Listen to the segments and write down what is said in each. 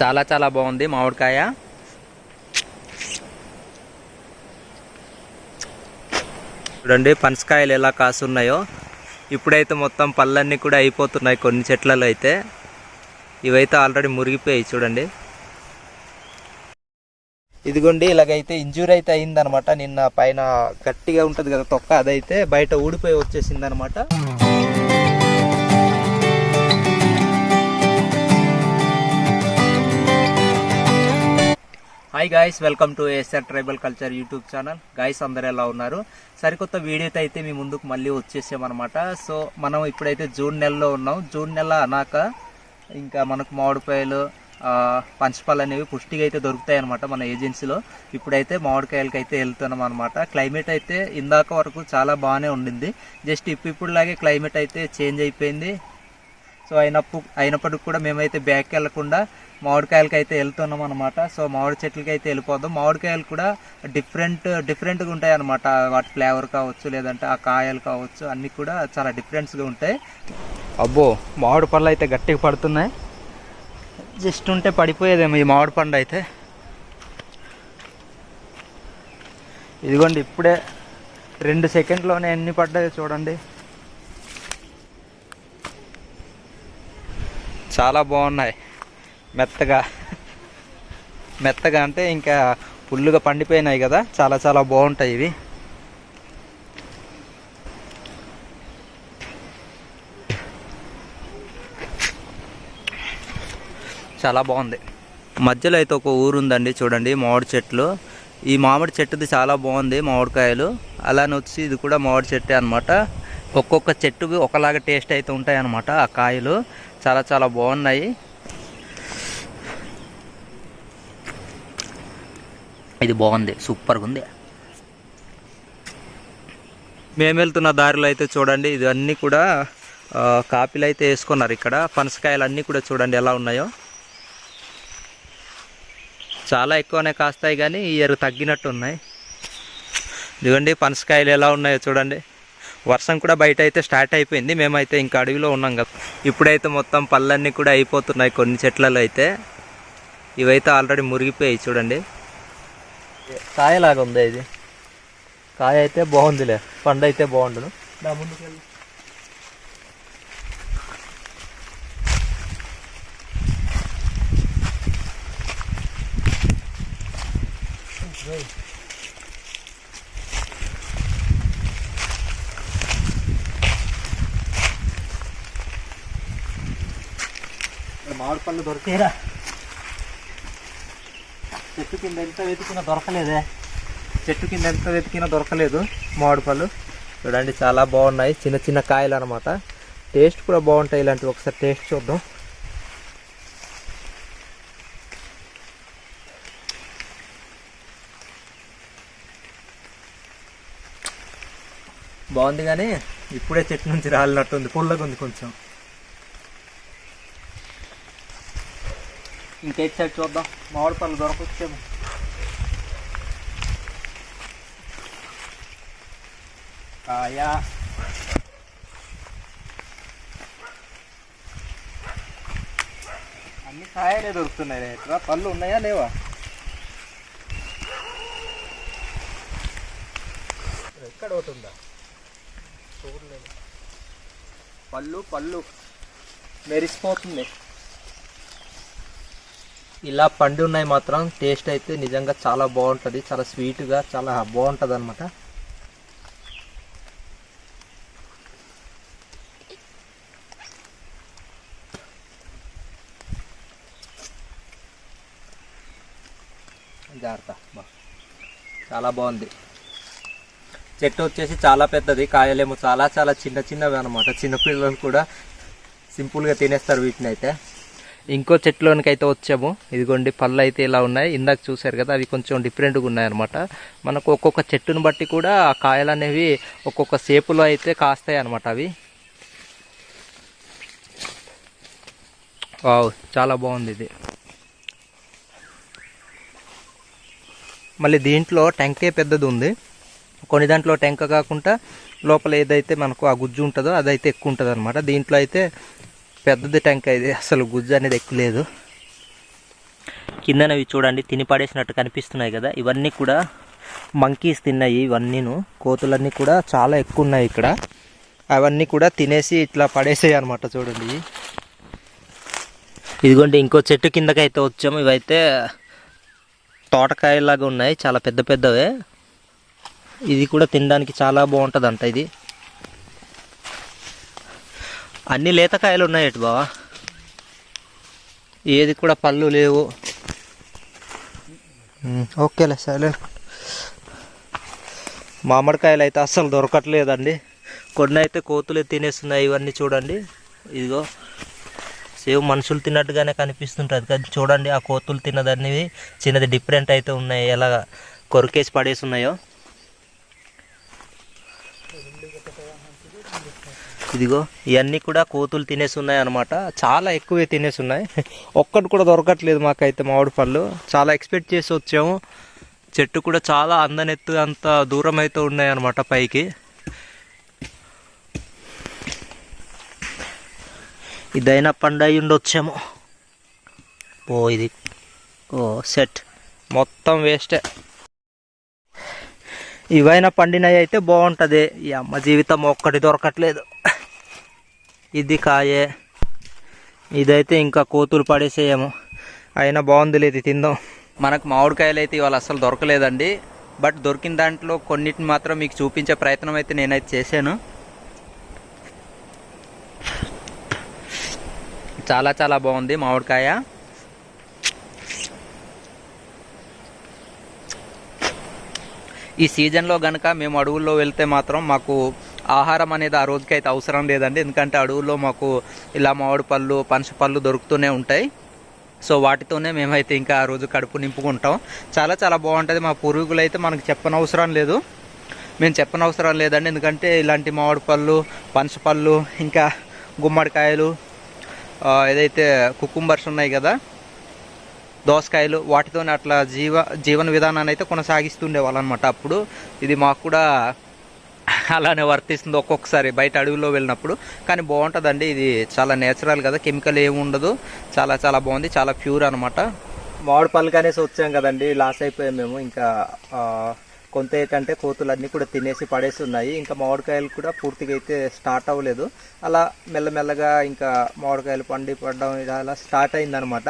చాలా చాలా బాగుంది మామిడికాయ. చూడండి పనసకాయలు ఎలా కాసున్నాయో. ఇప్పుడైతే మొత్తం పళ్ళన్నీ కూడా అయిపోతున్నాయి కొన్ని చెట్లలో అయితే. ఇవైతే ఆల్రెడీ మురిగిపోయాయి చూడండి. ఇదిగోండి ఇలాగైతే ఇంజూరీ అయితే అయిందనమాట. నిన్న పైన గట్టిగా ఉంటుంది కదా తొక్క అదైతే బయట ఊడిపోయి వచ్చేసింది hi guys welcome to SR tribal culture YouTube channel guys అందరు ఎలా ఉన్నారు? సరికొత్త వీడియోతో అయితే మీ ముందుకు మళ్ళీ వచ్చేసామన్నమాట. సో మనం ఇప్పుడైతే జూన్ నెలలో ఉన్నాం. జూన్ నెల అనాక ఇంకా మనకు మామిడికాయలు పంచపాలు అనేవి పుష్టిగా అయితే దొరుకుతాయి అనమాట మన ఏజెన్సీలో ఇప్పుడైతే మామిడికాయలకి అయితే వెళ్తున్నాం అనమాట క్లైమేట్ అయితే ఇందాక వరకు చాలా బాగానే ఉండింది. జస్ట్ ఇప్పుడు ఇప్పుడులాగే క్లైమేట్ అయితే చేంజ్ అయిపోయింది. సో అయినప్పుడు అయినప్పటికి కూడా మేమైతే బ్యాక్ వెళ్ళకుండా మామిడికాయలకి అయితే వెళ్తున్నాం అనమాట సో మామిడి చెట్లకి అయితే వెళ్ళిపోదాం. మామిడికాయలు కూడా డిఫరెంట్ డిఫరెంట్గా ఉంటాయి అనమాట వాటి ఫ్లేవర్ కావచ్చు లేదంటే ఆ కాయలు కావచ్చు అన్నీ కూడా చాలా డిఫరెంట్స్గా ఉంటాయి. అబ్బో మామిడి పళ్ళు అయితే గట్టిగా పడుతున్నాయి. జస్ట్ ఉంటే పడిపోయేదేమో ఈ మామిడి పండు అయితే. ఇదిగోండి ఇప్పుడే రెండు సెకండ్లోనే ఎన్ని పడ్డాయో చూడండి. చాలా బాగున్నాయి. మెత్తగా. మెత్తగా అంటే ఇంకా ఫుల్లుగా పండిపోయినాయి కదా. చాలా చాలా బాగుంటాయి ఇవి. చాలా బాగుంది. మధ్యలో అయితే ఒక ఊరు ఉందండి చూడండి మామిడి చెట్లు. ఈ మామిడి చెట్టుది చాలా బాగుంది మామిడికాయలు. అలానే వచ్చి ఇది కూడా మామిడి చెట్టే అనమాట ఒక్కొక్క చెట్టుకి ఒకలాగా టేస్ట్ అయితే ఉంటాయి అనమాట ఆ కాయలు. చాలా చాలా బాగున్నాయి. ఇది బాగుంది సూపర్గా ఉంది మేము వెళ్తున్న దారిలో అయితే చూడండి ఇది అన్నీ కూడా కాపీలు అయితే వేసుకున్నారు ఇక్కడ. పనసకాయలు అన్నీ కూడా చూడండి ఎలా ఉన్నాయో. చాలా ఎక్కువనే కాస్తాయి కానీ ఈ ఇయర్ తగ్గినట్టు ఉన్నాయి. ఇదిగోండి పనసకాయలు ఎలా ఉన్నాయో చూడండి. వర్షం కూడా బయట అయితే స్టార్ట్ అయిపోయింది. మేమైతే ఇంకా అడవిలో ఉన్నాం కదా. ఇప్పుడైతే మొత్తం పళ్ళన్నీ కూడా అయిపోతున్నాయి కొన్ని చెట్లలో అయితే. ఇవైతే ఆల్రెడీ మురిగిపోయాయి చూడండి. కాయలాగా ఉంది ఇది? కాయ అయితే బాగుందిలే. పండు అయితే బాగుండును మామిడి పళ్ళు దొరికేరా చెట్టు కింద ఎంత వెతికినా దొరకలేదే. చెట్టు కింద ఎంత వెతికినా దొరకలేదు మామిడి పళ్ళు చూడండి చాలా బాగున్నాయి. చిన్న చిన్న కాయలు అనమాట టేస్ట్ కూడా బాగుంటాయి ఇలాంటివి. ఒకసారి టేస్ట్ చూద్దాం. బాగుంది కానీ ఇప్పుడే చెట్టు నుంచి రాలినట్టుంది. పుల్లగా ఉంది కొంచెం. ఇంకేట్ సైడ్ చూద్దాం మామిడి పళ్ళు దొరకొచ్చేమో కాయ అన్ని కాయలే దొరుకుతున్నాయి రేట్రా పళ్ళు ఉన్నాయా లేవా? ఎక్కడ ఉందా? చూడలేదు. పళ్ళు పళ్ళు. మెరిసిపోతుంది ఇలా పండు ఉన్నాయి మాత్రం టేస్ట్ అయితే నిజంగా చాలా బాగుంటుంది చాలా స్వీట్గా చాలా బాగుంటుంది అనమాట జాగ్రత్త బా. చాలా బాగుంది. చెట్టు వచ్చేసి చాలా పెద్దది కాయలేమో చాలా చాలా చిన్న చిన్నవి అనమాట చిన్నపిల్లలు కూడా సింపుల్గా తినేస్తారు వీటిని అయితే ఇంకో చెట్లోనికి అయితే వచ్చాము. ఇదిగోండి పళ్ళు అయితే ఇలా ఉన్నాయి. ఇందాక చూశారు కదా అవి కొంచెం డిఫరెంట్గా ఉన్నాయి అనమాట మనకు ఒక్కొక్క చెట్టును బట్టి కూడా ఆ కాయలు అనేవి ఒక్కొక్క షేపులో అయితే కాస్తాయి అనమాట అవి. వావ్ చాలా బాగుంది ఇది. మళ్ళీ దీంట్లో టెంకే పెద్దది ఉంది. కొన్ని దాంట్లో టెంక కాకుండా లోపల ఏదైతే మనకు ఆ గుజ్జు ఉంటుందో అదైతే ఎక్కువ ఉంటుంది అనమాట దీంట్లో అయితే పెద్దది టెంక ఇది. అసలు గుజ్జు అనేది ఎక్కులేదు కిందనవి చూడండి తిని పడేసినట్టు కనిపిస్తున్నాయి కదా. ఇవన్నీ కూడా మంకీస్ తిన్నాయి ఇవన్నీను. కోతులన్నీ కూడా చాలా ఎక్కువ ఉన్నాయి ఇక్కడ. అవన్నీ కూడా తినేసి ఇట్లా పడేసాయి అనమాట చూడండి. ఇదిగోండి ఇంకో చెట్టు కిందకైతే వచ్చాము ఇవైతే తోటకాయలాగా ఉన్నాయి. చాలా పెద్ద పెద్దవే. ఇది కూడా తినడానికి చాలా బాగుంటుంది అంట ఇది. అన్ని లేతకాయలు ఉన్నాయి ఎటు బావా. ఏది కూడా పళ్ళు లేవు. ఓకేలే సైలెంట్ మామిడికాయలు అయితే అస్సలు దొరకట్లేదండి. కొన్ని అయితే కోతులే తినేస్తున్నాయి ఇవన్నీ చూడండి. ఇదిగో సేవ్ మనుషులు తిన్నట్టుగానే కనిపిస్తుంటుంది కానీ చూడండి ఆ కోతులు తిన్నదాన్ని చిన్నది డిఫరెంట్ అయితే ఉన్నాయి ఎలా కొరికేసి పడేసి ఉన్నాయో. ఇదిగో ఇవన్నీ కూడా కోతులు తినేసి ఉన్నాయి అనమాట చాలా ఎక్కువే తినేసి ఉన్నాయి ఒక్కటి కూడా దొరకట్లేదు మాకైతే మామిడి పళ్ళు చాలా ఎక్స్పెక్ట్ చేసి వచ్చాము. చెట్టు కూడా చాలా అందనెత్తు అంత దూరం అయితే ఉన్నాయి అనమాట పైకి. ఇదైనా పండు అయి ఉండొచ్చేమో. ఓ ఇది. ఓ సెట్. మొత్తం వేస్టే. ఇవైనా పండినవి అయితే బాగుంటుంది. ఈ అమ్మ జీవితం ఒక్కటి దొరకట్లేదు. ఇది కాయే. ఇదైతే ఇంకా కోతులు పడేసేయేమో. అయినా బాగుంది లేదు తిందాం. మనకు మామిడికాయలు అయితే ఇవాళ అసలు దొరకలేదండి. బట్ దొరికిన దాంట్లో కొన్నిటిని మాత్రం మీకు చూపించే ప్రయత్నం అయితే నేనైతే చేశాను. చాలా చాలా బాగుంది మామిడికాయ. ఈ సీజన్లో కనుక మేము అడవుల్లో వెళ్తే మాత్రం మాకు ఆహారం అనేది ఆ రోజుకి అయితే అవసరం లేదండి. ఎందుకంటే అడవుల్లో మాకు ఇలా మామిడి పళ్ళు పనస పళ్ళు దొరుకుతూనే ఉంటాయి. సో వాటితోనే మేమైతే ఇంకా ఆ రోజు కడుపు నింపుకుంటాం. చాలా చాలా బాగుంటుంది. మా పూర్వీకులు అయితే మనకు చెప్పనవసరం లేదు. మేము చెప్పనవసరం లేదండి. ఎందుకంటే ఇలాంటి మామిడి పళ్ళు పంచపళ్ళు ఇంకా గుమ్మడికాయలు ఏదైతే కుకుంబర్స్ ఉన్నాయి కదా దోసకాయలు వాటితోనే అట్లా జీవ జీవన విధానాన్ని అయితే కొనసాగిస్తుండే అనమాట అప్పుడు ఇది మాకు కూడా అలానే వర్తిస్తుంది ఒక్కొక్కసారి బయట అడవిలో వెళ్ళినప్పుడు. కానీ బాగుంటుందండి ఇది చాలా నేచురల్ కదా కెమికల్ ఏమి ఉండదు. చాలా చాలా బాగుంది చాలా ప్యూర్ అనమాట మామిడి పళ్ళు అనేసి వచ్చాం కదండి లాస్ అయిపోయాం మేము. ఇంకా కొంత ఏంటంటే కోతులన్నీ కూడా తినేసి పడేసి ఉన్నాయి. ఇంకా మామిడికాయలు కూడా పూర్తిగా అయితే స్టార్ట్ అవ్వలేదు. అలా మెల్లమెల్లగా ఇంకా మామిడికాయలు పండి పడడం ఇలా అలా స్టార్ట్ అయిందనమాట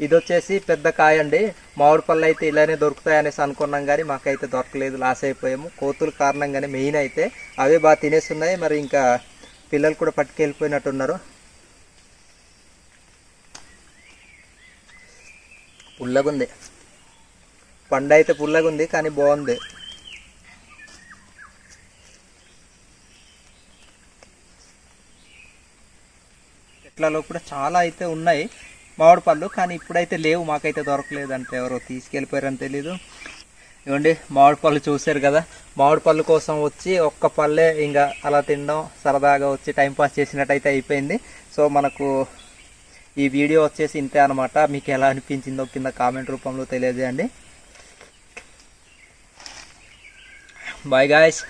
ఇది వచ్చేసి పెద్ద కాయ అండి మామిడి పళ్ళు అయితే ఇలానే దొరుకుతాయి అనేసి అనుకున్నాం కానీ మాకైతే దొరకలేదు లాస్ అయిపోయాము. కోతుల కారణంగానే మెయిన్ అయితే అవే బాగా తినేస్తున్నాయి. మరి ఇంకా పిల్లలు కూడా పట్టుకెళ్ళిపోయినట్టున్నారు. పుల్లగుంది. పండు అయితే పుల్లగుంది కానీ బాగుంది. చెట్లలో కూడా చాలా అయితే ఉన్నాయి. మామిడి పళ్ళు కానీ ఇప్పుడైతే లేవు మాకైతే దొరకలేదు అంటే ఎవరో తీసుకెళ్ళిపోయారని తెలీదు. ఇవ్వండి మామిడి పళ్ళు చూశారు కదా. మామిడి పళ్ళు కోసం వచ్చి ఒక్క పళ్ళే ఇంకా అలా తినడం సరదాగా వచ్చి టైంపాస్ చేసినట్టయితే అయిపోయింది. సో మనకు ఈ వీడియో వచ్చేసి ఇంతే అనమాట మీకు ఎలా అనిపించిందో కింద కామెంట్ రూపంలో తెలియజేయండి. Bye guys